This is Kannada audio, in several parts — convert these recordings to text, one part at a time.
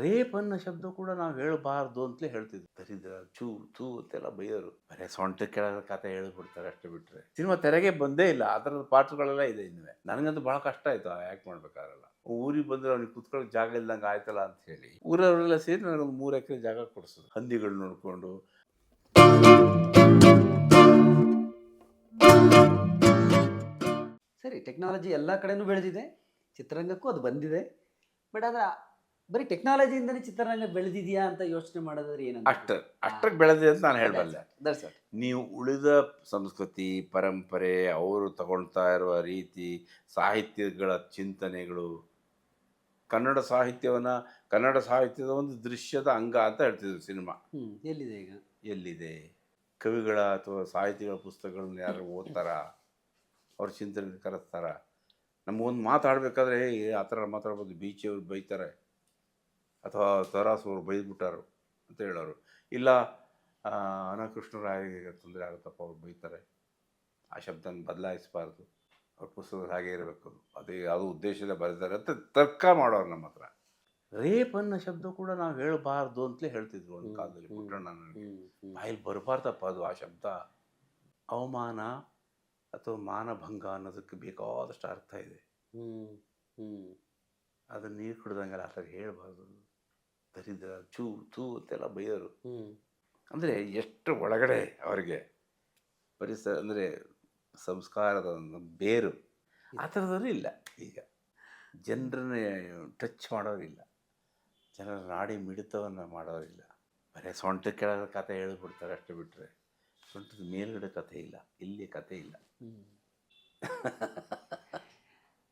ರೇಪ್ ಅನ್ನೋ ಶಬ್ದ ಕೂಡ ನಾವು ಹೇಳಬಾರ್ದು ಅಂತಲೇ ಹೇಳ್ತಿದ್ವಿ. ದರಿದ್ರ, ಚೂ ಚೂ ಅಂತೆಲ್ಲ ಬೈಯೋರು. ಬರೀ ಸೊಂಟ ಕೆಳಗ ಕತೆ ಹೇಳ್ಬಿಡ್ತಾರೆ ಅಷ್ಟೇ ಬಿಟ್ಟರೆ ಸಿನಿಮಾ ತೆರೆಗೆ ಬಂದೇ ಇಲ್ಲ. ಆ ಥರದ ಇದೆ ಇನ್ನುವೆ ನನಗಂತೂ ಭಾಳ ಕಷ್ಟ ಆಯಿತು ಯಾಕೆ ಮಾಡ್ಬೇಕಾರಲ್ಲ. ಊರಿಗೆ ಬಂದ್ರೆ ಅವ್ನಿಗೆ ಕುತ್ಕೊಳ್ಳೋಕೆ ಜಾಗ ಇಲ್ದಂಗೆ ಆಯ್ತಲ್ಲ ಅಂತ ಹೇಳಿ. ಊರವರೆಲ್ಲ ಸೇರಿ ನನಗೊಂದು ಮೂರು ಎಕರೆ ಜಾಗ ಕೊಡಿಸೋದು. ಹಂದಿಗಳು ನೋಡಿಕೊಂಡು. ಸರಿ, ಟೆಕ್ನಾಲಜಿ ಎಲ್ಲ ಕಡೆನೂ ಬೆಳೆದಿದೆ. ಚಿತ್ರರಂಗಕ್ಕೂ ಅದು ಬಂದಿದೆ. ಬಟ್ ಅದರ ಬರೀ ಟೆಕ್ನಾಲಜಿಯಿಂದನೇ ಚಿತ್ರರಂಗ ಬೆಳೆದಿದೆಯಾ ಅಂತ ಯೋಚನೆ ಮಾಡೋದ್ರೆ ಏನಂತ ಅಷ್ಟ ಅಷ್ಟಕ್ಕೆ ಬೆಳೆದಿದೆ ಅಂತ ನಾನು ಹೇಳಬಲ್ಲೆ. ದಟ್ಸ್ ನೀವು ಉಳಿದ ಸಂಸ್ಕೃತಿ ಪರಂಪರೆ ಅವರು ತಗೊಳ್ತಾ ಇರುವ ರೀತಿ ಸಾಹಿತ್ಯಗಳ ಚಿಂತನೆಗಳು ಕನ್ನಡ ಸಾಹಿತ್ಯವನ್ನು ಕನ್ನಡ ಸಾಹಿತ್ಯದ ಒಂದು ದೃಶ್ಯದ ಅಂಗ ಅಂತ ಹೇಳ್ತಿದ್ರು ಸಿನಿಮಾ. ಹ್ಮ್ ಎಲ್ಲಿದೆ ಈಗ? ಎಲ್ಲಿದೆ? ಕವಿಗಳ ಅಥವಾ ಸಾಹಿತಿಗಳ ಪುಸ್ತಕಗಳನ್ನ ಯಾರು ಓದ್ತಾರ? ಅವ್ರ ಚಿಂತನೆ ಕರೆಸ್ತಾರ? ನಮಗೊಂದು ಮಾತಾಡಬೇಕಾದ್ರೆ ಆ ಥರ ಮಾತಾಡ್ಬೋದು ಬೀಚಿಯವ್ರು ಬೈತಾರೆ. ಅಥವಾ ತರಾಸು ಅವ್ರು ಬೈದ್ಬಿಟ್ಟಾರು ಅಂತ ಹೇಳೋರು. ಇಲ್ಲ ಆ, ಅನಕೃಷ್ಣರಾಯರಿಗೆ ತೊಂದರೆ ಆಗುತ್ತಪ್ಪ ಅವ್ರು ಬೈತಾರೆ. ಆ ಶಬ್ದನ ಬದಲಾಯಿಸಬಾರ್ದು. ಅವ್ರ ಪುಸ್ತಕದಲ್ಲಿ ಹಾಗೆ ಇರಬೇಕು. ಅದು ಅದೇ ಯಾವುದೋ ಉದ್ದೇಶದಲ್ಲೇ ಬರೆದಿದ್ದಾರೆ ಅಂತ ತರ್ಕ ಮಾಡೋರು ನಮ್ಮ ಹತ್ರ. ರೇಪ್ ಅನ್ನೋ ಶಬ್ದ ಕೂಡ ನಾವು ಹೇಳಬಾರ್ದು ಅಂತಲೇ ಹೇಳ್ತಿದ್ರು ಒಂದು ಕಾಲದಲ್ಲಿ. ಪುಟ್ಟಣ್ಣ. ಬಾಯಲ್ಲಿ ಬರಬಾರ್ದಪ್ಪ ಅದು ಆ ಶಬ್ದ. ಅವಮಾನ ಅಥವಾ ಮಾನಭಂಗ ಅನ್ನೋದಕ್ಕೆ ಬೇಕಾದಷ್ಟು ಅರ್ಥ ಇದೆ. ಅದನ್ನ ನೀರು ಕುಡ್ದಂಗೆಲ್ಲ ಆ ಥರ ಹೇಳ್ಬಾರ್ದು. ದರಿದ್ರ ಚೂ ಚೂ ಅಂತೆಲ್ಲ ಬೈಯೋರು. ಅಂದರೆ ಎಷ್ಟು ಒಳಗಡೆ ಅವರಿಗೆ ಪರಿಸರ ಅಂದರೆ ಸಂಸ್ಕಾರದ ಒಂದು ಬೇರು ಆ ಥರದವರು ಇಲ್ಲ ಈಗ. ಜನರನ್ನ ಟಚ್ ಮಾಡೋರಿಲ್ಲ. ಜನರ ನಾಡಿ ಮಿಡಿತವನ್ನು ಮಾಡೋರಿಲ್ಲ. ಬರೀ ಸೊಂಟ ಕೆಳಗಡೆ ಕತೆ ಹೇಳ್ಬಿಡ್ತಾರೆ ಅಷ್ಟು ಬಿಟ್ಟರೆ ಸೊಂಟದ ಮೇಲ್ಗಡೆ ಕಥೆ ಇಲ್ಲ. ಇಲ್ಲಿ ಕತೆ ಇಲ್ಲ.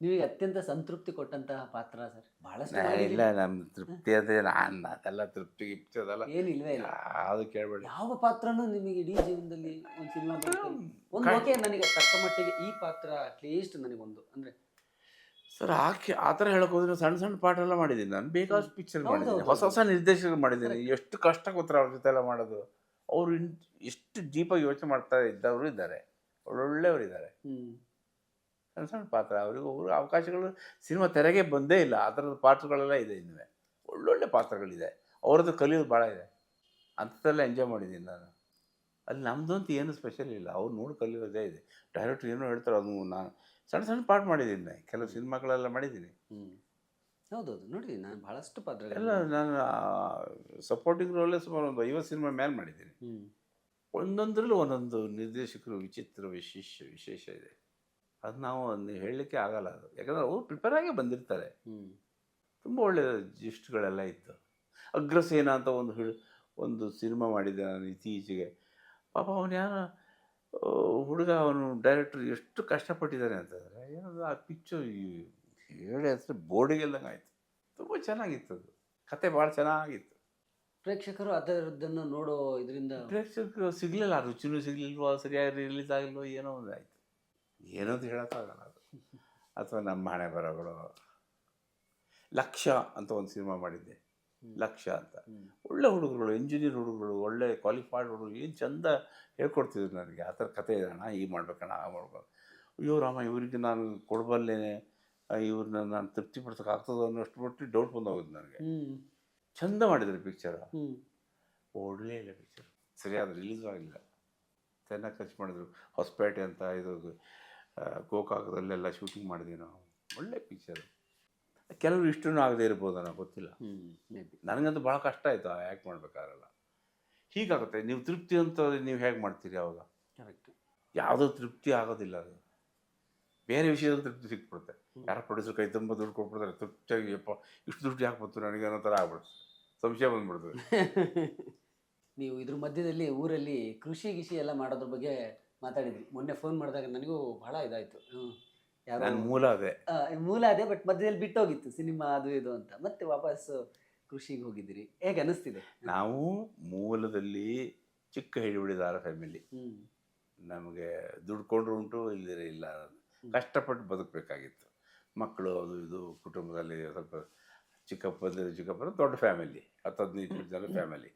ನಿಮಗೆ ಅತ್ಯಂತ ಸಂತೃಪ್ತಿ ಕೊಟ್ಟಂತಹ ಪಾತ್ರ ಸರ್. ಬಹಳಷ್ಟು ಇಲ್ಲ ನಮ್ಮ ತೃಪ್ತಿ ಅಂದ್ರೆ ನಾನು ಅದೆಲ್ಲ ತೃಪ್ತಿ ಗಿಪ್ತಿ ಅದೆಲ್ಲ ಏನಿಲ್ವೇ ಇಲ್ಲ. ಅದು ಕೇಳಬೇಡಿ. ಯಾವ ಪಾತ್ರನೂ ನಿಮಗೆ ಇಡೀ ಜೀವನದಲ್ಲಿ ಒಂದು ಸಿನಿಮಾ ಒಂದು ಓಕೆ ನನಗೆ ತಕ್ಕ ಮಟ್ಟಿಗೆ ಈ ಪಾತ್ರ ಅಟ್ಲೀಸ್ಟ್ ನನಗೊಂದು. ಅಂದ್ರೆ ಸರ್ ಆಕೆ ಆ ಥರ ಹೇಳಕ್ ಹೋದ್ರೆ ಸಣ್ಣ ಸಣ್ಣ ಪಾಠ ಎಲ್ಲ ಮಾಡಿದ್ದೀನಿ ನಾನು. ಬೇಕಾದಷ್ಟು ಪಿಕ್ಚರ್ ಮಾಡಿದ್ದೀನಿ. ಹೊಸ ಹೊಸ ನಿರ್ದೇಶನ ಮಾಡಿದ್ದೀನಿ. ಎಷ್ಟು ಕಷ್ಟ ಗೊತ್ತರ ಅವ್ರ ಜೊತೆ ಎಲ್ಲ ಮಾಡೋದು. ಅವರು ಇನ್ ಎಷ್ಟು ಡೀಪಾಗಿ ಯೋಚನೆ ಮಾಡ್ತಾ ಇದ್ದವರು ಇದ್ದಾರೆ. ಒಳ್ಳೊಳ್ಳೆಯವರು ಇದ್ದಾರೆ. ಸಣ್ಣ ಸಣ್ಣ ಪಾತ್ರ. ಅವರಿಗೂ ಅವರು ಅವಕಾಶಗಳು ಸಿನಿಮಾ ತೆರೆಗೆ ಬಂದೇ ಇಲ್ಲ. ಆ ಥರದ ಪಾತ್ರಗಳೆಲ್ಲ ಇದೆ ಇನ್ನೂ ಒಳ್ಳೊಳ್ಳೆ ಪಾತ್ರಗಳಿದೆ. ಅವ್ರದ್ದು ಕಲಿಯೋದು ಭಾಳ ಇದೆ. ಅಂಥದ್ದೆಲ್ಲ ಎಂಜಾಯ್ ಮಾಡಿದ್ದೀನಿ ನಾನು. ಅಲ್ಲಿ ನಮ್ಮದು ಅಂತ ಏನು ಸ್ಪೆಷಲ್ ಇಲ್ಲ. ಅವ್ರು ನೋಡಿ ಕಲಿಯೋದೇ ಇದೆ. ಡೈರೆಕ್ಟ್ರ್ ಏನೋ ಹೇಳ್ತಾರೆ ಅದು ನಾನು ಸಣ್ಣ ಸಣ್ಣ ಪಾಟ್ ಮಾಡಿದ್ದೀನಿ ಕೆಲವು ಸಿನಿಮಾಗಳೆಲ್ಲ ಮಾಡಿದ್ದೀನಿ. ಹೌದೌದು. ನೋಡಿ ನಾನು ಬಹಳಷ್ಟು ಎಲ್ಲ ನಾನು ಸಪೋರ್ಟಿಂಗ್ ರೋಲೇ ಸುಮಾರು ಒಂದು ಐವತ್ತು ಸಿನಿಮಾ ಮೇಲೆ ಮಾಡಿದ್ದೀನಿ. ಒಂದೊಂದರಲ್ಲೂ ಒಂದೊಂದು ನಿರ್ದೇಶಕರು ವಿಚಿತ್ರ ವಿಶೇಷ ವಿಶೇಷ ಇದೆ. ಅದು ನಾವು ಒಂದು ಹೇಳಲಿಕ್ಕೆ ಆಗಲ್ಲ ಅದು. ಯಾಕಂದರೆ ಅವರು ಪ್ರಿಪೇರ್ ಆಗಿ ಬಂದಿರ್ತಾರೆ. ತುಂಬ ಒಳ್ಳೆಯ ಜಿಸ್ಟ್ಗಳೆಲ್ಲ ಇತ್ತು. ಅಗ್ರಸೇನ ಅಂತ ಒಂದು ಒಂದು ಸಿನಿಮಾ ಮಾಡಿದ್ದೆ ನಾನು ಇತ್ತೀಚೆಗೆ. ಪಾಪ ಅವನು ಯಾರೋ ಹುಡುಗ ಅವನು ಡೈರೆಕ್ಟ್ರ್ ಎಷ್ಟು ಕಷ್ಟಪಟ್ಟಿದ್ದಾನೆ ಅಂತಂದರೆ ಏನಂದ್ರೆ ಆ ಪಿಚ್ಚು ಹೇಳಿ ಹೆಸರು ಬೋರ್ಡಿಗೆಲ್ಲಂಗೆ ಆಯಿತು. ತುಂಬ ಚೆನ್ನಾಗಿತ್ತು ಅದು. ಕತೆ ಭಾಳ ಚೆನ್ನಾಗಿತ್ತು. ಪ್ರೇಕ್ಷಕರು ಅದರದ್ದನ್ನು ನೋಡೋ ಇದರಿಂದ ಪ್ರೇಕ್ಷಕರು ಸಿಗಲಿಲ್ಲ ರುಚಿನೂ ಸಿಗಲಿಲ್ವೋ ಸರಿಯಾಗಿ ರಿಲೀಸ್ ಆಗಿಲ್ವೋ ಏನೋ ಒಂದು ಆಯಿತು. ಏನೋ ಅಂತ ಹೇಳೋಕ್ಕಾಗಲ್ಲ ಅದು. ಅಥವಾ ನಮ್ಮ ಹಣೆ ಬರಗಳು ಲಕ್ಷ ಅಂತ ಒಂದು ಸಿನಿಮಾ ಮಾಡಿದ್ದೆ. ಲಕ್ಷ ಅಂತ. ಒಳ್ಳೆ ಹುಡುಗರುಗಳು ಇಂಜಿನಿಯರ್ ಹುಡುಗರು ಒಳ್ಳೆ ಕ್ವಾಲಿಫೈಡ್ ಹುಡುಗರು ಏನು ಚಂದ ಹೇಳ್ಕೊಡ್ತಿದ್ರು ನನಗೆ. ಆ ಥರ ಕತೆ ಇದೆ ಅಣ್ಣ ಈಗ ಮಾಡ್ಬೇಕಣ್ಣ ಆ ಮಾಡ್ಬೇಕು. ಅಯ್ಯೋ ರಾಮ ಇವರಿಗೆ ನಾನು ಕೊಡಬಲ್ಲೇನೆ ಇವ್ರನ್ನ ನಾನು ತೃಪ್ತಿ ಪಡ್ಸೋಕ್ಕಾಗ್ತದೆ ಆಗ್ತದೋ ಅನ್ನೋಷ್ಟು ಬಿಟ್ಟು ಡೌಟ್ ಬಂದೋಗಿದ್ದು ನನಗೆ. ಚಂದ ಮಾಡಿದ್ರು ಪಿಕ್ಚರ್ ಒಳ್ಳೆ ಇಲ್ಲ ಪಿಕ್ಚರ್ ಸರಿಯಾದ ರಿಲೀಸ್ ಆಗಲಿಲ್ಲ ಚೆನ್ನಾಗಿ ಖರ್ಚು ಮಾಡಿದ್ರು. ಹೊಸಪೇಟೆ ಅಂತ ಇದು ಗೋಕಾಕದಲ್ಲೆಲ್ಲ ಶೂಟಿಂಗ್ ಮಾಡಿದ್ವಿ ನಾವು. ಒಳ್ಳೆ ಪಿಕ್ಚರ್ ಕೆಲವರು ಇಷ್ಟೂ ಆಗದೆ ಇರ್ಬೋದು ನಾವು ಗೊತ್ತಿಲ್ಲ. ನನಗಂತೂ ಭಾಳ ಕಷ್ಟ ಆಯಿತು ಆ್ಯಕ್ಟ್ ಮಾಡಬೇಕಾಗಲ್ಲ ಹೀಗಾಗುತ್ತೆ ನೀವು ತೃಪ್ತಿ ಅಂತ ನೀವು ಹೇಗೆ ಮಾಡ್ತೀರಿ ಅವಾಗ? ಕರೆಕ್ಟ್ ಯಾವುದೋ ತೃಪ್ತಿ ಆಗೋದಿಲ್ಲ ಅದು. ಬೇರೆ ವಿಷಯದಲ್ಲಿ ತೃಪ್ತಿ ಸಿಕ್ಬಿಡುತ್ತೆ. ಯಾರು ಯಾರೋ ಪ್ರೊಡ್ಯೂಸರ್ ಕೈ ತುಂಬ ದುಡ್ಡು ಕೊಟ್ಬಿಡ್ತಾರೆ ತೃಪ್ತಿಯಾಗಿ ಯಪ್ಪ ಇಷ್ಟು ದುಡ್ಡು ಯಾಕೆ ಬಂತು? ನನಗೆ ಅನ್ನೋ ಥರ ಆಗ್ಬಿಡುತ್ತೆ. ಸಂಶಯ ಬಂದ್ಬಿಡ್ತದೆ ನೀವು ಇದ್ರ ಮಧ್ಯದಲ್ಲಿ ಊರಲ್ಲಿ ಕೃಷಿ ಗಿಷಿ ಎಲ್ಲ ಮಾಡೋದ್ರ ಬಗ್ಗೆ ಮಾತಾಡಿದ್ರಿ ಮೊನ್ನೆ ಫೋನ್ ಮಾಡಿದಾಗ ನನಗೂ ಬಹಳ ಇದಾಯಿತು. ಹ್ಮ್. ಯಾರೋ ನನ್ನ ಮೂಲ ಅದೇ. ಆ, ಮೂಲ ಅದೇ ಬಟ್ ಮಧ್ಯದಲ್ಲಿ ಬಿಟ್ಟೋಗಿತ್ತು ಸಿನಿಮಾ ಅದು ಇದು ಅಂತ. ಮತ್ತೆ ವಾಪಸ್ ಕೃಷಿಗೆ ಹೋಗಿದ್ದೀರಿ. ಹೇಗೆ ಅನಿಸ್ತಿದೆ? ನಾವು ಮೂಲದಲ್ಲಿ ಚಿಕ್ಕ ಹಿಡಿಬಿಡಿದಾರ ಫ್ಯಾಮಿಲಿ ಹ್ಮ್. ನಮಗೆ ದುಡ್ಕೊಂಡ್ರು ಉಂಟು ಇಲ್ಲದಿರ ಇಲ್ಲ. ಕಷ್ಟಪಟ್ಟು ಬದುಕಬೇಕಾಗಿತ್ತು. ಮಕ್ಕಳು ಅದು ಇದು ಕುಟುಂಬದಲ್ಲಿ ಸ್ವಲ್ಪ ಚಿಕ್ಕಪ್ಪ ಚಿಕ್ಕಪ್ಪ ದೊಡ್ಡ ಫ್ಯಾಮಿಲಿ ಹತ್ತು ಹದಿನೈದು ಜನ ಫ್ಯಾಮಿಲಿ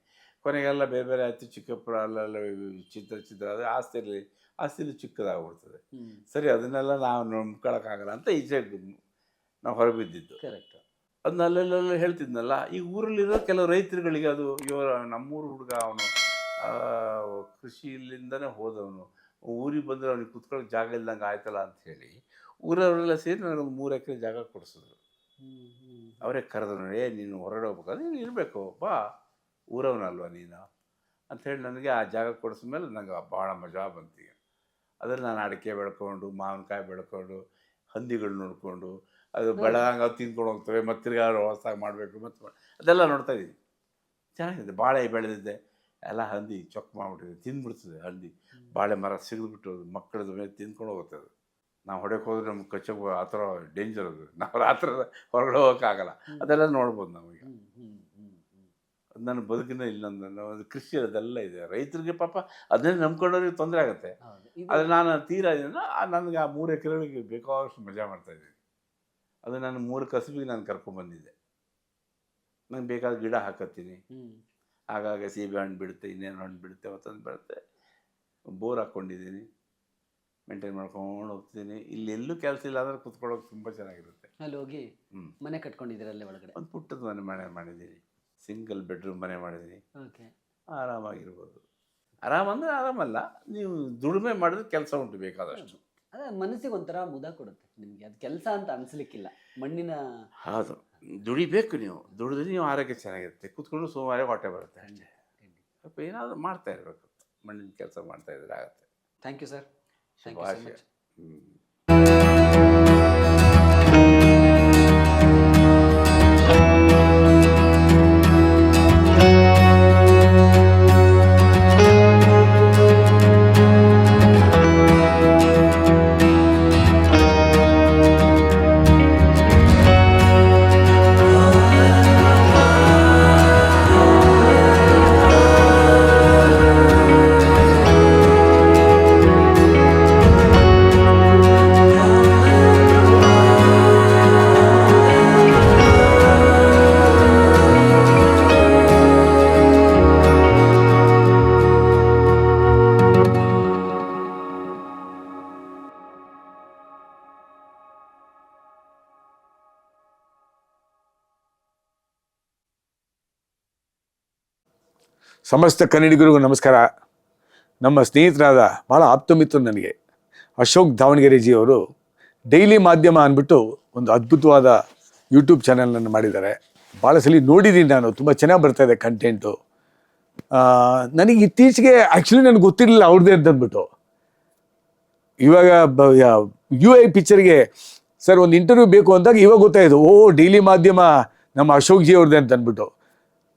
ಕೊನೆಗೆಲ್ಲ ಬೇರೆ ಬೇರೆ ಆಯಿತು ಚಿಕ್ಕಪ್ಪರ ಅಲ್ಲೆಲ್ಲ ಚಿತ್ರ ಚಿತ್ರ ಆದರೆ ಇರಲಿ ಆಸ್ತಿಲಿ ಚಿಕ್ಕದಾಗ್ಬಿಡ್ತದೆ. ಸರಿ ಅದನ್ನೆಲ್ಲ ನಾವು ನಂಬ್ಕೊಳಕ್ಕಾಗಲ್ಲ ಅಂತ ಈಚೆ ನಾವು ಹೊರಬಿದ್ದಿದ್ದು. ಕರೆಕ್ಟ್ ಅದನ್ನ ಅಲ್ಲೆಲ್ಲ ಹೇಳ್ತಿದ್ನಲ್ಲ ಈ ಊರಲ್ಲಿರೋ ಕೆಲವು ರೈತರುಗಳಿಗೆ ಅದು ಇವರ ನಮ್ಮೂರು ಹುಡುಗ ಅವನು ಕೃಷಿಲಿಂದನೇ ಹೋದವನು ಊರಿಗೆ ಬಂದರೆ ಅವನಿಗೆ ಕುತ್ಕೊಳ್ಳೋಕೆ ಜಾಗ ಇಲ್ದಂಗೆ ಆಯ್ತಲ್ಲ ಅಂತ ಹೇಳಿ ಊರವರೆಲ್ಲ ಸೇರಿ ನನಗೊಂದು ಮೂರು ಎಕರೆ ಜಾಗ ಕೊಡಿಸಿದ್ರು. ಅವರೇ ಕರೆದ್ರು ಏ ನೀನು ಹೊರಡೋಗ್ಬೇಕಾದ್ರೆ ನೀನು ಇರಬೇಕು ಬಾ. ಊರವನಲ್ವ ನೀನು? ಅಂಥೇಳಿ ನನಗೆ ಆ ಜಾಗ ಕೊಡಿಸ್ಮೇಲೆ ನನಗೆ ಭಾಳ ಮಜಾ ಬಂತು ಈಗ. ಅದ್ರಲ್ಲಿ ನಾನು ಅಡಿಕೆ ಬೆಳ್ಕೊಂಡು ಮಾವಿನಕಾಯಿ ಬೆಳ್ಕೊಂಡು ಹಂದಿಗಳು ನೋಡಿಕೊಂಡು ಅದು ಬೆಳಗಾಂಗ ತಿಂದ್ಕೊಂಡು ಹೋಗ್ತವೆ ಮತ್ತಿರ್ಗಾರು ತಿರ್ಗಾ ಹೊಸಾಗಿ ಮಾಡಬೇಕು ಮತ್ತು ಅದೆಲ್ಲ ನೋಡ್ತಾ ಇದ್ದೀನಿ. ಚೆನ್ನಾಗಿದೆ ಬಾಳೆ ಬೆಳೆದಿದ್ದೆ ಎಲ್ಲ ಹಂದಿ ಚೊಕ್ಕ ಮಾಡಿಬಿಟ್ಟಿದೆ ತಿಂದ್ಬಿಡ್ತದೆ ಹಂದಿ. ಬಾಳೆ ಮರ ಸಿಗಿದ್ಬಿಟ್ಟು ಮಕ್ಕಳದ ಮೇಲೆ ತಿಂದ್ಕೊಂಡು ಹೋಗುತ್ತೆ ಅದು. ನಾವು ಹೊಡೆಯೋಕೆ ಹೋದ್ರೆ ನಮ್ಗೆ ಕಚ್ಚೋಕೆ ಆ ಥರ ಡೇಂಜರ್ ಅದು. ನಾವು ರಾತ್ರಿ ಹೊರಗಡೆ ಹೋಗೋಕ್ಕಾಗಲ್ಲ. ಅದೆಲ್ಲ ನೋಡ್ಬೋದು ನಾವೀಗ ಹ್ಮ್, ಹ್ಮ್, ಹ್ಮ್, ಹ್ಮ್. ಅದು ನನ್ನ ಬದುಕಿನ ಇಲ್ಲೊಂದು ನನ್ನ ಒಂದು ಕೃಷಿ ಅದೆಲ್ಲ ಇದೆ. ರೈತರಿಗೆ ಪಾಪ ಅದನ್ನೇ ನಂಬ್ಕೊಂಡವ್ರಿಗೆ ತೊಂದರೆ ಆಗುತ್ತೆ. ಆದರೆ ನಾನು ತೀರಾ ಇದನ್ನು ನನಗೆ ಆ ಮೂರು ಎಕರೆಗಳಿಗೆ ಬೇಕಾದಷ್ಟು ಮಜಾ ಮಾಡ್ತಾ ಇದ್ದೀನಿ. ಅದು ನಾನು ಮೂರು ಕಸುಬಿಗೆ ನಾನು ಕರ್ಕೊಂಡ್ಬಂದಿದ್ದೆ ನಂಗೆ ಬೇಕಾದ ಗಿಡ ಹಾಕತ್ತೀನಿ. ಆಗಾಗ ಸೀಬೆ ಹಣ್ಣು ಬಿಡುತ್ತೆ ಇನ್ನೇನು ಹಣ್ಣು ಬಿಡುತ್ತೆ ಮತ್ತೊಂದು ಬಿಡುತ್ತೆ ಬೋರ್ ಹಾಕ್ಕೊಂಡಿದ್ದೀನಿ. ಮೇಂಟೈನ್ ಮಾಡ್ಕೊಂಡು ಹೋಗ್ತೀನಿ. ಇಲ್ಲಿ ಎಲ್ಲೂ ಕೆಲಸ ಇಲ್ಲ ಅಂದ್ರೆ ಕುತ್ಕೊಳ್ಳೋಕೆ ತುಂಬ ಚೆನ್ನಾಗಿರುತ್ತೆ. ಅಲ್ಲಿ ಹೋಗಿ. ಮನೆ ಕಟ್ಕೊಂಡಿದ್ದೀರಲ್ಲೇ ಒಳಗಡೆ? ಒಂದು ಪುಟ್ಟದ ಮನೆ ಮನೆ ಮಾಡಿದ್ದೀನಿ. ಸಿಂಗಲ್ ಬೆಡ್ರೂಮ್ ಮನೆ ಮಾಡಿದ್ದೀನಿ ಆರಾಮಾಗಿರ್ಬೋದು. ಆರಾಮ ಅಂದರೆ ಆರಾಮಲ್ಲ ನೀವು ದುಡಿಮೆ ಮಾಡಿದ್ರೆ ಕೆಲಸ ಉಂಟು ಬೇಕಾದಷ್ಟು. ಅದೇ ಮನಸ್ಸಿಗೆ ಒಂಥರ ಮುದ ಕೊಡುತ್ತೆ ನಿಮಗೆ. ಅದು ಕೆಲಸ ಅಂತ ಅನಿಸ್ಲಿಕ್ಕಿಲ್ಲ. ಮಣ್ಣಿನ ಹೌದು. ದುಡಿಬೇಕು ನೀವು. ದುಡಿದ್ರೆ ನೀವು ಆರೋಗ್ಯ ಚೆನ್ನಾಗಿರುತ್ತೆ. ಕೂತ್ಕೊಂಡು ಸೋಮಾರೇ ಹೊಟ್ಟೆ ಬರುತ್ತೆ ಅಷ್ಟೇ. ಸ್ವಲ್ಪ ಏನಾದರೂ ಮಾಡ್ತಾ ಇರಬೇಕು. ಮಣ್ಣಿನ ಕೆಲಸ ಮಾಡ್ತಾ ಇದ್ರೆ ಆಗುತ್ತೆ. Thank you sir. Thank you so much. ಹ್ಞೂ ಸಮಸ್ತ ಕನ್ನಡಿಗರಿಗೂ ನಮಸ್ಕಾರ. ನಮ್ಮ ಸ್ನೇಹಿತರಾದ ಭಾಳ ಆಪ್ತಮಿತ್ರ ನನಗೆ. ಅಶೋಕ್ ದಾವಣಗೆರೆಜಿ ಅವರು ಡೈಲಿ ಮಾಧ್ಯಮ ಅಂದ್ಬಿಟ್ಟು ಒಂದು ಅದ್ಭುತವಾದ ಯೂಟ್ಯೂಬ್ ಚಾನಲನ್ನು ಮಾಡಿದ್ದಾರೆ. ಭಾಳ ಸಲ ನೋಡಿದ್ದೀನಿ ನಾನು ತುಂಬ ಚೆನ್ನಾಗಿ ಬರ್ತಾ ಇದೆ ಕಂಟೆಂಟು ನನಗೆ ಇತ್ತೀಚೆಗೆ ಆ್ಯಕ್ಚುಲಿ ನನಗೆ ಗೊತ್ತಿರಲಿಲ್ಲ ಅವ್ರದ್ದೇ ಅಂತ ಅಂದ್ಬಿಟ್ಟು. ಇವಾಗ ಯು ಐ ಪಿಕ್ಚರ್ಗೆ ಸರ್ ಒಂದು ಇಂಟರ್ವ್ಯೂ ಬೇಕು ಅಂದಾಗ ಇವಾಗ ಗೊತ್ತಾಯಿತು ಓ ಡೈಲಿ ಮಾಧ್ಯಮ ನಮ್ಮ ಅಶೋಕ್ ಜಿ ಅವ್ರದ್ದೇ ಅಂತ ಅಂದ್ಬಿಟ್ಟು. ಆ,